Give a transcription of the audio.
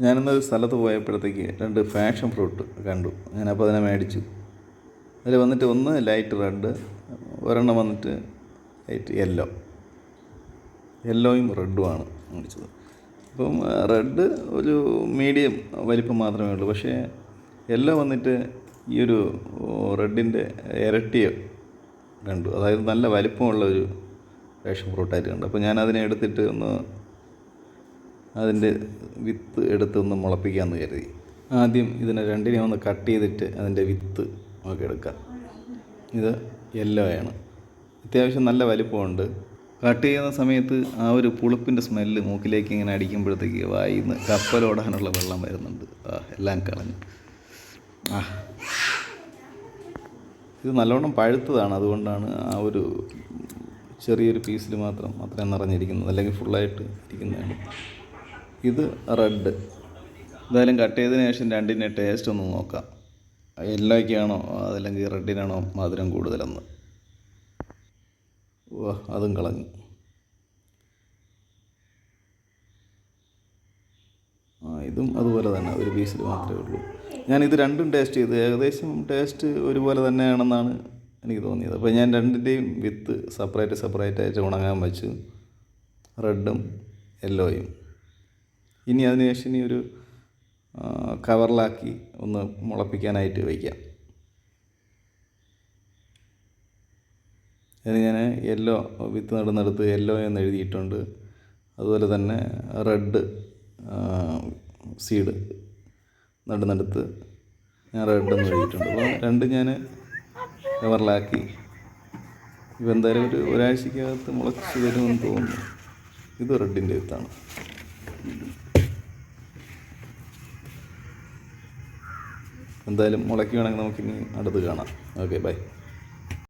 ഞാനിന്നൊരു സ്ഥലത്ത് പോയപ്പോഴത്തേക്ക് രണ്ട് fashion fruit കണ്ടു. ഞാനപ്പോൾ അതിനെ മേടിച്ചു. അതിൽ വന്നിട്ട് ഒന്ന് ലൈറ്റ് റെഡ് ഒരെണ്ണം വന്നിട്ട് ലൈറ്റ് യെല്ലോ. യെല്ലോയും റെഡുമാണ് മേടിച്ചത്. അപ്പം റെഡ് ഒരു മീഡിയം വലിപ്പം മാത്രമേ ഉള്ളൂ. പക്ഷേ യെല്ലോ വന്നിട്ട് ഈ ഒരു റെഡിന്റെ ഇരട്ടിയ കണ്ടു. അതായത് നല്ല വലിപ്പമുള്ള ഒരു ഫാഷൻ ഫ്രൂട്ടായിട്ട് കണ്ടു. അപ്പോൾ ഞാൻ അതിനെ എടുത്തിട്ട് ഒന്ന് അതിന്റെ വിത്ത് എടുത്ത് ഒന്ന് മുളപ്പിക്കാമെന്ന് കരുതി. ആദ്യം ഇതിനെ രണ്ടിനെ ഒന്ന് കട്ട് ചെയ്തിട്ട് അതിന്റെ വിത്ത് നമുക്ക് എടുക്കാം. ഇത് യെല്ലോ ആണ്. അത്യാവശ്യം നല്ല വലിപ്പമുണ്ട്. കട്ട് ചെയ്യുന്ന സമയത്ത് ആ ഒരു പുളിപ്പിന്റെ സ്മെല്ല് മൂക്കിലേക്ക് ഇങ്ങനെ അടിക്കുമ്പോഴത്തേക്ക് വായിന്ന് കപ്പലോടാനുള്ള വെള്ളം വരുന്നുണ്ട്. ആ എല്ലാം കളഞ്ഞു. ആ. ഇത് നല്ലോണം പഴുത്തതാണ്. അതുകൊണ്ടാണ് ആ ഒരു ചെറിയൊരു പീസിൽ മാത്രം അത്രയും നിറഞ്ഞിരിക്കുന്നത്. അല്ലെങ്കിൽ ഫുള്ളായിട്ട് ഇരിക്കുന്നതാണ്. ഇത് റെഡ്. എന്തായാലും കട്ട് ചെയ്തതിന് ശേഷം രണ്ടിന്റെ ടേസ്റ്റ് ഒന്ന് നോക്കാം. യെല്ലോയ്ക്കാണോ അതല്ലെങ്കിൽ റെഡിനാണോ മധുരം കൂടുതലെന്ന്? ഓ അതും കളഞ്ഞു. ആ ഇതും അതുപോലെ തന്നെ ഒരു പീസിൽ മാത്രമേ ഉള്ളൂ. ഞാൻ ഇത് രണ്ടും ടേസ്റ്റ് ചെയ്ത്. ഏകദേശം ടേസ്റ്റ് ഒരുപോലെ തന്നെയാണെന്നാണ് എനിക്ക് തോന്നിയത്. അപ്പോൾ ഞാൻ രണ്ടിന്റെയും വിത്ത് സെപ്പറേറ്റ് സെപ്പറേറ്റ് ആയിട്ട് ഉണങ്ങാൻ വെച്ചു. റെഡും യെല്ലോയും ഇനി അതിന് ശേഷം ഇനി ഒരു കവറിലാക്കി ഒന്ന് മുളപ്പിക്കാനായിട്ട് വയ്ക്കാം. അതിന് ഞാൻ യെല്ലോ വിത്ത് നടുന്നിടത്ത് യെല്ലോ എന്ന് എഴുതിയിട്ടുണ്ട്. അതുപോലെ തന്നെ റെഡ് സീഡ് നടുന്നിടത്ത് ഞാൻ റെഡ് എന്ന് എഴുതിയിട്ടുണ്ട്. അപ്പോൾ രണ്ട് ഞാൻ കവറിലാക്കി. ഇപ്പം എന്തായാലും ഒരു ഒരാഴ്ചക്കകത്ത് മുളച്ച് വരുമെന്ന് തോന്നുന്നു. ഇത് റെഡിന്റെ വിത്താണ്. എന്തായാലും മുളയ്ക്കുകയാണെങ്കിൽ നമുക്കിനി അടുത്ത് കാണാം. Okay bye.